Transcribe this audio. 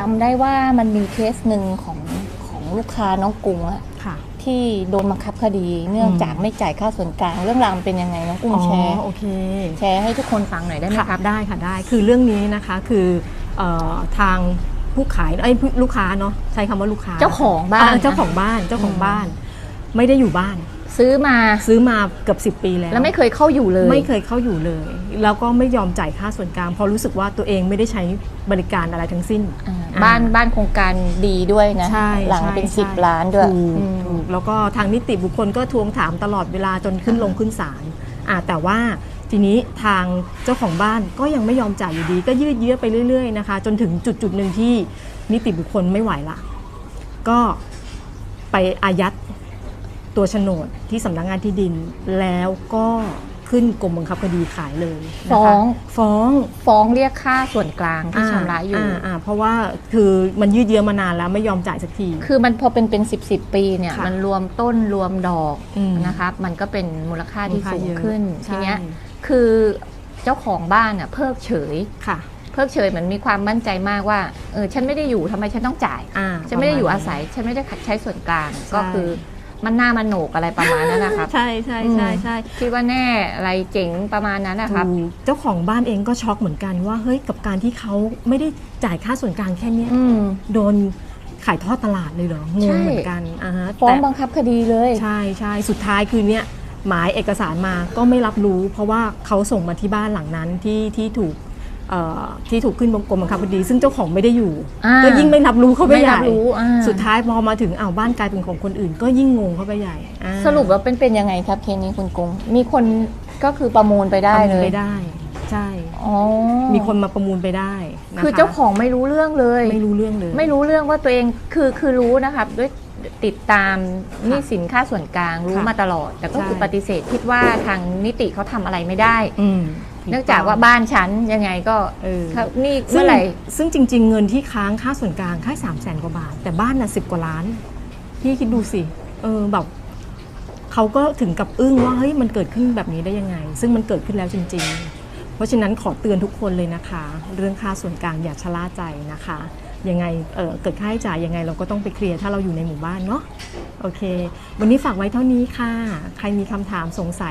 จำได้ว่ามันมีเคสหนึ่งของของลูกค้าน้องกุ้งอะค่ะ ที่โดนบังคับคดีเนื่องจากไม่จ่ายค่าส่วนกลาง เรื่องราวมันเป็นยังไงน้องกุ้งอ๋อแชร์โอเค แชร์ให้ทุกคนฟังหน่อยได้ไหมค่ะครับได้ค่ะได้ คือเรื่องนี้นะคะคือเออทางผู้ขายไอ้ยลูกค้าเนาะใช้คำว่าลูกค้าเจ้าของบ้านอ่เจ้าของบ้านเจ้าของอืมบ้าน ไม่ได้อยู่บ้าน ซื้อมาซื้อมาเกือบ10 ปีแล้ว แล้วไม่เคยเข้าอยู่เลย ไม่เคยเข้าอยู่เลย แล้วก็ไม่ยอมจ่ายค่าส่วนกลางเพราะรู้สึกว่าตัวเองไม่ได้ใช้บริการอะไรทั้งสิ้นอ่าอ่าบ้านบ้านโครงการดีด้วยนะใช่หลังใช่เป็นใช่สิบล้านด้วยถูกอืมถูกแล้วก็ทางนิติบุคคลก็ทวงถามตลอดเวลาจนขึ้นลงขึ้นศาลอ่าแต่ว่าทีนี้ทางเจ้าของบ้านก็ยังไม่ยอมจ่ายอยู่ดี ก็ยืดเยื้อไปเรื่อยๆนะคะ จนถึงจุดจุดๆหนึ่งที่นิติบุคคลไม่ไหวละก็ไปอายัด ตัวโฉนดที่สำนักงานที่ดิน แล้วก็ขึ้นกรมบังคับคดีขายเลยนะคะฟ้อง ฟ้องฟ้องเรียกค่าส่วนกลางที่ชำระอยู่าาเพราะว่าคือมันยืดเยื้อมานานแล้วไม่ยอมจ่ายสักที คือมันพอเป็นเป็นสิบสิบปีเนี่ยค่ะมันรวมต้นรวมดอกอืมนะครับมันก็เป็นมูลค่าที่มูลค่าสูงเยอะขึ้นใช่ ทีเนี้ยคือเจ้าของบ้านอะเพิกเฉย ค่ะ เพิกเฉยเหมือนมีความมั่นใจมากว่าเออฉันไม่ได้อยู่ทำไมฉันต้องจ่าย อ่าฉันไม่ได้อยู่ประอาณศัย ฉันไม่ได้ใช้ส่วนกลางใช่ก็คือ มันหน้ามันโหนกอะไรประมาณนั้นนะครับ ใช่ใช่ใช่ใช่คิดว่าแน่อะไรเจ๋งประมาณนั้นนะครับถูกเจ้าของบ้านเองก็ช็อกเหมือนกันว่าเฮ้ยกับการที่เขาไม่ได้จ่ายค่าส่วนกลางแค่เนี้ยอืมโดนขายทอดตลาดเลยเหรองงใช่เหมือนกันอ่าฮะฟ้องแต่บังคับคดีเลย ใช่ใช่สุดท้ายคือเนี่ยหมายเอกสารมาก็ไม่รับรู้ เพราะว่าเขาส่งมาที่บ้านหลังนั้นที่ที่ถูกเอ่อ ที่ถูกขึ้นกรมบังคับคดี ซึ่งเจ้าของไม่ได้อยู่อ่าก็ยิ่งไม่รับรู้เขาไปไม่ใหรัญ่บรู้อ่าสุดท้ายพอมาถึงอ้าวบ้านกลายเป็นของคนอื่น ก็ยิ่งงงเข้าไปใหญ่อ่าสรุปว่าเป็นเป็นยังไงครับเคสนี้คุณกุ้งมีคนก็คือประมูลไปได้ประมูเลลยไปได้ใช่อ๋อมีคนมาประมูลไปได้นะะคือเจ้าของไม่รู้เรื่องเลย ไม่รู้เรื่องเลย ไม่รู้เรื่องว่าตัวเองคือคือรู้นะครับด้วยติดตามหนี้สินค่าส่วนกลางรู้ค่ะมาตลอด แต่ก็ใช่คือปฏิเสธคิดว่าทางนิติเขาทำอะไรไม่ได้ อืม เนื่องจากว่าบ้านฉันยังไงก็เออเขานี่ซึ่เมื่งอไหร่ซึ่งจริง ๆ เงินที่ค้างค่าส่วนกลางค่าสามแสนกว่าบาท แต่บ้านน่ะสิบกว่าล้าน พี่คิดดูสิเออแบบเขาก็ถึงกับอึ้งว่าเฮ้ยมันเกิดขึ้นแบบนี้ได้ยังไง ซึ่งมันเกิดขึ้นแล้วจริง ๆ เพราะฉะนั้นขอเตือนทุกคนเลยนะคะ เรื่องค่าส่วนกลางอย่าชะล่าใจนะคะยังไงเออเกิดค่าใช้จ่ายยังไงเราก็ต้องไปเคลียร์ถ้าเราอยู่ในหมู่บ้านเนาะโอเค วันนี้ฝากไว้เท่านี้ค่ะ ใครมีคำถามสงสัย